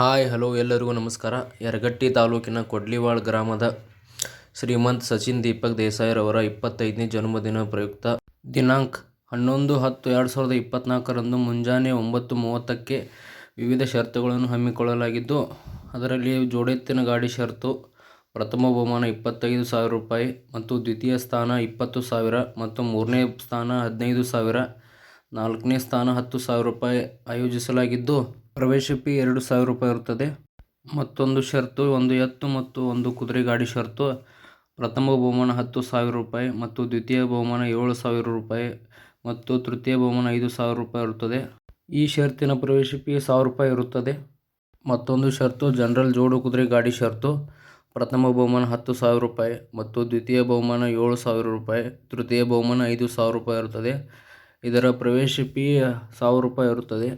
Hi, hello ಎಲ್ಲರಿಗೂ ನಮಸ್ಕಾರ. ಯರಗಟ್ಟಿ ತಾಲೂಕಿನ ಕೊಡ್ಲಿವಾಳ್ ಗ್ರಾಮದ ಶ್ರೀಮಂತ್ ಸಚಿನ್ ದೀಪಕ್ ದೇಸಾಯಿರವರ ಇಪ್ಪತ್ತೈದನೇ ಜನ್ಮದಿನ ಪ್ರಯುಕ್ತ ದಿನಾಂಕ ಹನ್ನೊಂದು ಹತ್ತು ಎರಡು ಸಾವಿರದ ಇಪ್ಪತ್ತ್ನಾಲ್ಕರಂದು ಮುಂಜಾನೆ ಒಂಬತ್ತು ಮೂವತ್ತಕ್ಕೆ ವಿವಿಧ ಷರತ್ತುಗಳನ್ನು ಹಮ್ಮಿಕೊಳ್ಳಲಾಗಿದ್ದು, ಅದರಲ್ಲಿ ಜೋಡೆತ್ತಿನ ಗಾಡಿ ಷರತ್ತು ಪ್ರಥಮ ಬಹುಮಾನ ಇಪ್ಪತ್ತೈದು ಸಾವಿರ ರೂಪಾಯಿ ಮತ್ತು ದ್ವಿತೀಯ ಸ್ಥಾನ ಇಪ್ಪತ್ತು ಸಾವಿರ ಮತ್ತು ಮೂರನೇ ಸ್ಥಾನ ಹದಿನೈದು ಸಾವಿರ ನಾಲ್ಕನೇ ಸ್ಥಾನ ಹತ್ತು ಸಾವಿರ ರೂಪಾಯಿ ಆಯೋಜಿಸಲಾಗಿದ್ದು ಪ್ರವೇಶ ಫೀ ಎರಡು ಸಾವಿರ ರೂಪಾಯಿ ಇರುತ್ತದೆ. ಮತ್ತೊಂದು ಷರ್ತು, ಒಂದು ಎತ್ತು ಮತ್ತು ಒಂದು ಕುದುರೆ ಗಾಡಿ ಷರತ್ತು ಪ್ರಥಮ ಬಹುಮಾನ ಹತ್ತು ಸಾವಿರ ರೂಪಾಯಿ ಮತ್ತು ದ್ವಿತೀಯ ಬಹುಮಾನ ಏಳು ಸಾವಿರ ರೂಪಾಯಿ ಮತ್ತು ತೃತೀಯ ಬಹುಮಾನ ಐದು ಸಾವಿರ ರೂಪಾಯಿ ಇರುತ್ತದೆ. ಈ ಷರತ್ತಿನ ಪ್ರವೇಶ ಫೀ ಸಾವಿರ ರೂಪಾಯಿ ಇರುತ್ತದೆ. ಮತ್ತೊಂದು ಷರತ್ತು ಜನರಲ್ ಜೋಡು ಕುದುರೆ ಗಾಡಿ ಷರತ್ತು ಪ್ರಥಮ ಬಹುಮಾನ ಹತ್ತು ಸಾವಿರ ರೂಪಾಯಿ ಮತ್ತು ದ್ವಿತೀಯ ಬಹುಮಾನ ಏಳು ಸಾವಿರ ರೂಪಾಯಿ, ತೃತೀಯ ಬಹುಮಾನ ಐದು ಸಾವಿರ ರೂಪಾಯಿ ಇರುತ್ತದೆ. ಇದರ ಪ್ರವೇಶ ಫೀ ಸಾವಿರ ರೂಪಾಯಿ ಇರುತ್ತದೆ.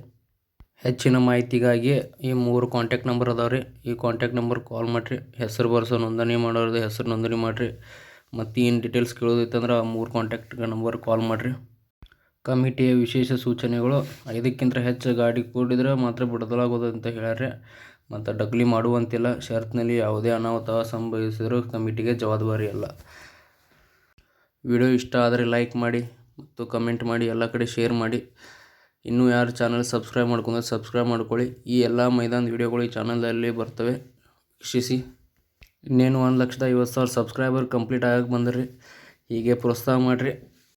ಹೆಚ್ಚಿನ ಮಾಹಿತಿಗಾಗಿ ಈ ಮೂರು ಕಾಂಟ್ಯಾಕ್ಟ್ ನಂಬರ್ ಅದಾವೆ ರೀ. ಈ ಕಾಂಟ್ಯಾಕ್ಟ್ ನಂಬರ್ ಕಾಲ್ ಮಾಡಿರಿ. ಹೆಸರು ಬರ್ಸೋ ನೋಂದಣಿ ಮಾಡೋರ್ದು ಹೆಸರು ನೋಂದಣಿ ಮಾಡಿರಿ. ಮತ್ತು ಏನು ಡೀಟೇಲ್ಸ್ ಕೇಳೋದಿತ್ತಂದ್ರೆ ಆ ಮೂರು ಕಾಂಟ್ಯಾಕ್ಟ್ ನಂಬರ್ ಕಾಲ್ ಮಾಡಿರಿ. ಕಮಿಟಿಯ ವಿಶೇಷ ಸೂಚನೆಗಳು, ಐದಕ್ಕಿಂತ ಹೆಚ್ಚು ಗಾಡಿ ಕೂಡಿದ್ರೆ ಮಾತ್ರ ಬಿಡದಲಾಗೋದು ಅಂತ ಹೇಳ್ಯಾರೆ ಮತ್ತು ಡಗ್ಲಿ ಮಾಡುವಂತಿಲ್ಲ. ಷರತ್ತಿನಲ್ಲಿ ಯಾವುದೇ ಅನಾಹುತ ಸಂಭವಿಸಿದರೂ ಕಮಿಟಿಗೆ ಜವಾಬ್ದಾರಿ ಅಲ್ಲ. ವಿಡಿಯೋ ಇಷ್ಟ ಆದರೆ ಲೈಕ್ ಮಾಡಿ. ಮತ್ತು ಕಮೆಂಟ್ ಮಾಡಿ, ಎಲ್ಲ ಕಡೆ ಶೇರ್ ಮಾಡಿ. ಇನ್ನೂ ಯಾರು ಚಾನಲ್ ಸಬ್ಸ್ಕ್ರೈಬ್ ಮಾಡ್ಕೊಂಡ್ರೆ ಸಬ್ಸ್ಕ್ರೈಬ್ ಮಾಡ್ಕೊಳ್ಳಿ. ಈ ಎಲ್ಲ ಮೈದಾನದ ವೀಡಿಯೋಗಳು ಈ ಚಾನಲಲ್ಲಿ ಬರ್ತವೆ. ವೀಕ್ಷಿಸಿ. ಇನ್ನೇನು ಒಂದು ಲಕ್ಷದ ಐವತ್ತು ಸಾವಿರ ಸಬ್ಸ್ಕ್ರೈಬರ್ ಕಂಪ್ಲೀಟ್ ಆಗಕ್ಕೆ ಬಂದ್ರಿ. ಹೀಗೆ ಪ್ರೋತ್ಸಾಹ ಮಾಡಿರಿ.